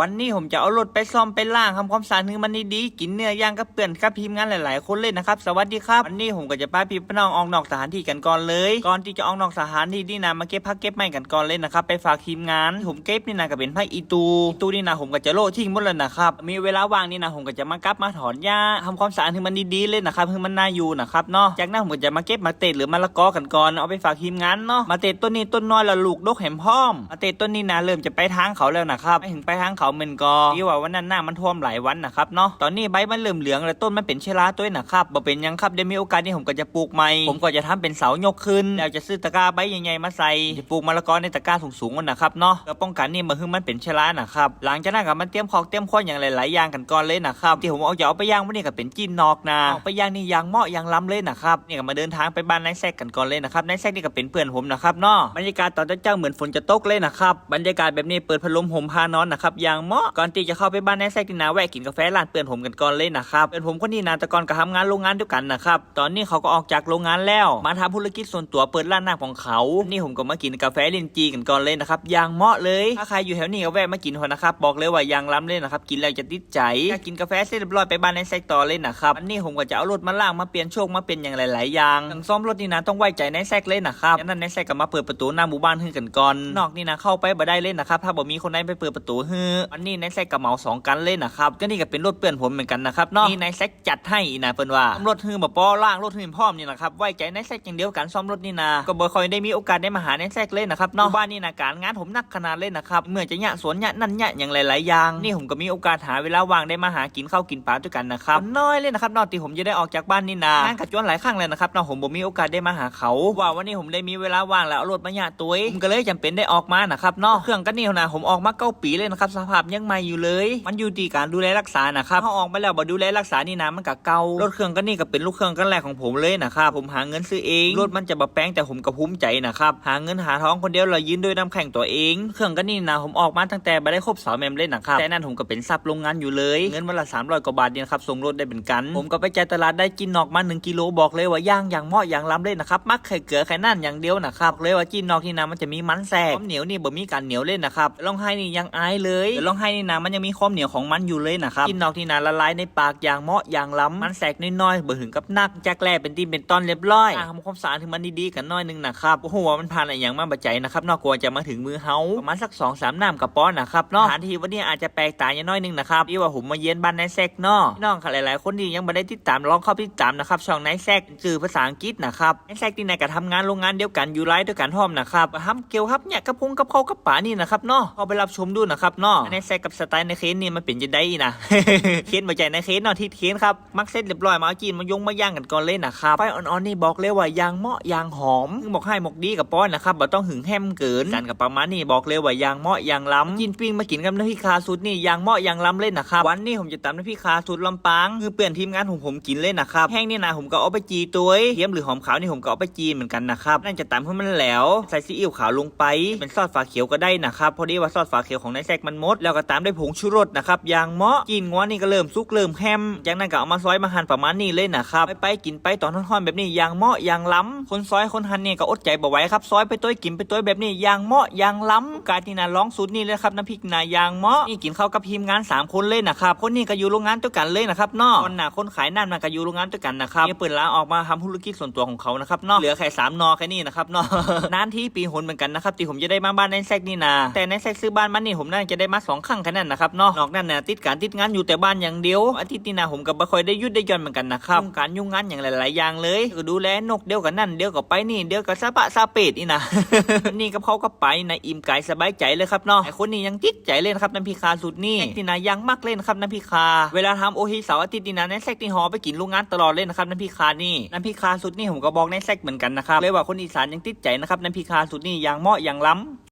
วันนี้ผมจะเอารถไปซ่อมไปล่างทำความสะอาดให้มันดีๆกินเนื้อย่างกับเปื่อนกับทีมงานหลายๆ คนเลยนะครับ สวัสดีครับวันนี้ผมก็จะพาพี่พี่น้องออกนอกสถานที่กันก่อนเลย ก่อนที่จะออกนอกสถานที่นี่นะมาเก็บพักเก็บไม้กันก่อนเลยนะครับไปฝากทีมงานผมเก็บนี่นะก็เป็นไผ่อีตูอีตูนี่นะผมก็จะโละทิ้งหมดเลยนะครับมีเวลาว่างนี่นะผมก็จะมากลับมาถอนหญ้าทำความสะอาดให้มันดีๆเลยนะครับให้มันน่าอยู่นะครับเนาะจากนั้นผมก็จะมาเก็บมาเตดหรือมะละกอกันก่อนเอาไปฝากทีมงานเนาะมาเตดต้นนี้ต้นน้อยและลูกดกแหมพร้อมมาเตดต้นนี้นะเริ่มจะไปทางเขาแล้วนะครับไปถึงไปทางเขามือนกอที่ว่าวันนั้นหน้ามันท่วมหลายวันนะครับเนาะตอนนี้ใบมันเริ่มเหลืองแล้วต้นมันเป็นเชื้อราตัวนะครับบ่เป็นยังครับได้มีโอกาสที่ผมก็จะปลูกใหม่ผมก็จะทำเป็นเสายกขึ้นแล้วจะซื้อตะกร้าใบใหญ่ๆมาใส่จะปลูกมะละกอในตะกร้าสูงๆมันนะครับเนาะเพื่อป้องกันนี่มาคือมันเป็นเชื้อรานะครับหลังจากนั้นก็มันเตรียมของเตรียมข้ออย่างหลายๆอย่างกันก่อนเลยนะครับที่ผมเอาจะเอาไปย่างวันนี้ก็เป็นจีนนอกนะเอาไปย่างนี่ยางเหมาะยางล้ำเลยนะครับนี่ก็มาเดินทางไปบ้านนายแซกกันก่อนเลยนะครับนายแซกนี่ก็เป็นเพื่อนผมนะครับเนาะบรรยากาศตอนเจ้าเหมือนฝนจะตกเลยนะครับบรรยากาศแบบนี้เปิดพัดลมห่มพานอนนะครับยางเหมาะก่อนที่จะเข้าไปบ้านนายแซกนี่นะแวะกินกาแฟร้านเพื่อนผมกันก่อนเลยนะครับเพื่อนผมคนนี้นะแต่ก่อนก็ทำงานโรงงานเดียกันนะครับตอนนี้เขาก็ออกจากโรงงานแล้ว มาทำธุรกิจส่วนตัวเปิดร้านหน้าของเขา นี่ผมก็มากินกาแฟลินจีกันก่อนเลยนะครับยางเหมาะเลยถ้าใครอยู่แถวนี้ก็แวะมากินเถอะนะครับบอกเลยว่ายางล้ำเลยนะครับกินแล้วจะติดใจถ้ากินกาแฟเสร็จเรียบร้อยไปบ้านในแซกต่อเลยนะครับอันนี้ผมก็จะเอารถมาล่างมาเปลี่ยนโชคมาเป็นอย่างหลาย ๆ อย่างทั้งซ่อมรถนี่นะต้องไว้ใจในแซกเลยนะครับนั้นในแซกก็มาเปิดประตูหน้าหมู่บ้านให้กันก่อนนอกนี่นะเข้าไปบ่ได้เลยนะครับถ้าบ่มีคนไหนไปเปิดประตูให้อันนี้ในแซกก็เหมาสองกันเลยนะครับก็นี่ก็เป็นรถเปื่อนผมเหมือนกันนะครับเนาะนี่ในแซกจัดให้อีนะเพิ่นว่าซ่อมรถฮือบ่ปอล่างรถฮือพร้อมนี่นะครับไว้ใจในแซกอย่างเดียวกันซ่อมรถนี่นะก็บ่ค่อยได้มีโอกาสได้มาหาในแซกเลยนะครับเนาะบ้านนี่นะการงานผมหนักขนาดเลยนะครับเมื่อจะเนี่ยสวนเนี่ยนั่นเนี่ยอย่างหลายๆอย่างนี่ผมก็มีโอกาสหาเวลาว่างได้มาหากินข้าวกินปลาด้วยกันนะครับน้อยเลยนะครับนอกที่ผมจะได้ออกจากบ้านนี่นางานกัดจวนหลายครั้งเลยนะครับเนาะผมบ่มีโอกาสได้มาหาเขา ว่าวันนี้ผมได้มีเวลาว่างแล้วเอารถมาหยาตัวเองผมก็เลยจำเป็นได้ออกมานะครับเนาะเครื่องกันนี่นะผมออกมาเก้าปีเลยนะครับสภภาพยังใหม่อยู่เลย มันอยู่ที่การดูแลรักษานะครับถ้าออกมาแล้วบ่ดูแลรักษานี่นะมันก็เก่ารถเครื่องกันนี่ก็เป็นลูกเครื่องกันแรกของผมเลยนะครับผมหาเงินซื้อเองรถมันจะบะแป้งแต่ผมก็ภูมิใจนะครับหาเงินหาท้องคนเดียวเรายืนด้วยน้ำแข็งตัวเอง เครื่องกันนี่นะผมออกมาตั้งแต่บ่ได้ครบสาวแมมเลยนะครับแต่นั่นผมก็เป็นซับโรงงานอยู่เลยเงินวันละ300กว่าบาทเนี่ยนะครับส่งรถได้เป็นกัน ผมก็ไปจ่ายตลาดได้กินนอกมา1กิโลบอกเลยว่าย่างอย่างเหมาะอย่างล้ำเลยนะครับมักไข่เกลือไข่นั่นอย่างเดียวนะครับเลยว่าจีนนอกที่นามันจะมีมันแทรกความเหนียวนี่บ่มีการเหนียวเลยนะครับลองให้นี่ยังอายเลยแต่ลองให้นี่นะมันยังมีความเหนียวของมันอยู่เลยนะครับจีนนอกที่นาละลายในปากอย่างเหมาะอย่างล้ำมันแทรกน้อยๆบ่ถึงกับนักจากแร่เป็นตีนเป็นตอนเรียบร้อยอะทำความสะอาดถึงมันดีๆกันน้อยนึงนะครับโอ้โหมันผ่านอะไรอย่างมาบาใจนะครับนอกกลัวจะมาถึงมือเฮาประมาณสักสองสามน้ำกับป้อนนะครับเนาะสถานที่วันนี้อาจจะแปลกต่างอย่างน้อยนึงนะครับที่ว่าผมมาเยือนบ้านนายแซกเนาะพี่น้องค่ะหลายๆ คนที่ยังไม่ได้ติดตามลองเข้าไปติดตามนะครับช่องนายแซกสื่อภาษาอังกฤษนะครับนายแซกที่นายก็ทำงานโรงงานเดียวกันอยู่ไลฟ์ด้วยกันห้อมนะครับทำเกี่ยวครับเนี่ยกระพงกับเขาวกับป่านี่นะครับเนาะเข้าไปรับชมดูนะครับเนาะนายแซกกับสไตล์ในเคนนี่มันเป็นจะได้นะเคนมาใจในเคนเนาะที่เคนครับมักเส้นเรียบร้อยมาเอาจีนมายงมาย่างกันก่อนเลยนะครับไฟอ่อนๆนี่บอกเลยว่ายางเหมาะยางหอมบอกให้หมกดีกับป้อนนะครับบ่ต้องหึงแฮมเกินกันกับประมาณนี้บอกเลยว่ายางเหมาะยางล้ำกินปิ้งมากินกับน้ำพริกคาสูตรนี่ยางเหมาะยางล้ำเลยนะครับวันนี้ผมจะตำน้ำพริกคาสูตรลำปางคือเปลี่ยนทีมงานของผมกินเลยนะครับแห้งนี่นะผมก็เอาไปจีตัวเทียมหรือหอมขาวนี่ผมก็เอาไปจีเหมือนกันนะครับนั่นจะตำให้มันแหลวใส่ซีอิ๊วขาวลงไปเป็นซอสฝาเขียวก็ได้นะครับพอดีว่าซอสฝาเขียวของนายแซกมันมดแล้วก็ตามด้วยผงชูรสนะครับย่างเหมาะกินงัวนนี่ก็เริ่มสุกเริ่มแฮมจากนั้นก็เอามาซอยมาหั่นประมาณนี้เลยนะครับไปไปกินไปตอนท่อนๆแบบนี้ย่างเหมาะยางล้ำคนซอยคนหั่นนี่ก็อดใจบ่ไหวครับซอยไปตัวกินไปตัวแบบนี้ย่างเหมาะยางล้ำการที่นาร้องสูตรนี่เลยครับน้ำพริกนายางเหมาะนี่กินข้าวกับทีมงานสามคนเลยนะครับคนนี้ก็อยู่โรงงานด้วยกันเลยนะครับนาะคนหนาคนขายนั่นมันก็อยู่โรงงานด้วยกันนะครับเนี่เปิดร้านออกมาทำธุรกิจส่วนตัวของเขานะครับนาะเหลือแค่สามนอแค่นี้นะครับนาะนานที่ปีหนเหมือนกันนะครับที่ผมจะได้มาบ้านในแซกนี่นาแต่ในแซกซื้อบ้านมันนี่ผมน่าจะได้มาสองครั้งแค่นั้นนะครับเนาะนอกนั้นนะติดการติดงานอยู่แต่บ้านอย่างเดียวอาทิตย์นี้นะผมก็บ่ค่อยได้หยุดได้หย่อนเหมือนกันนะครับยุ่งการยุ่งงานอย่างหลายๆอย่างเลยก็ดูแลนกเดียวกับนั่นเดียวกับไปนี่เดียวกับซาปะซาเป็ดนี่นะนี่กับเขาก็ไปในะอิ่มกายสบายใจเลยครับเนาะไอคนนี้ยังติดใจเลยนะครับน้ำพริกคาสูตรนี่แซกนี่นะยังมากเลยนะครับน้ำพริกคา เวลาทำโอฮิเสาร์อาทิตย์นี่นะในแซกนี่หอไปกินโรงงานตลอดเลยนะครับน้ำพริกคานี่น้ำพริกคาสูตรนี่ผมก็บอกในแซกเหมือนกันนะครับเลยว่าคนอีสานยังติดใจนะครับน้ำพริกคาสูตรนี่ยังเหมาะยังล้ำ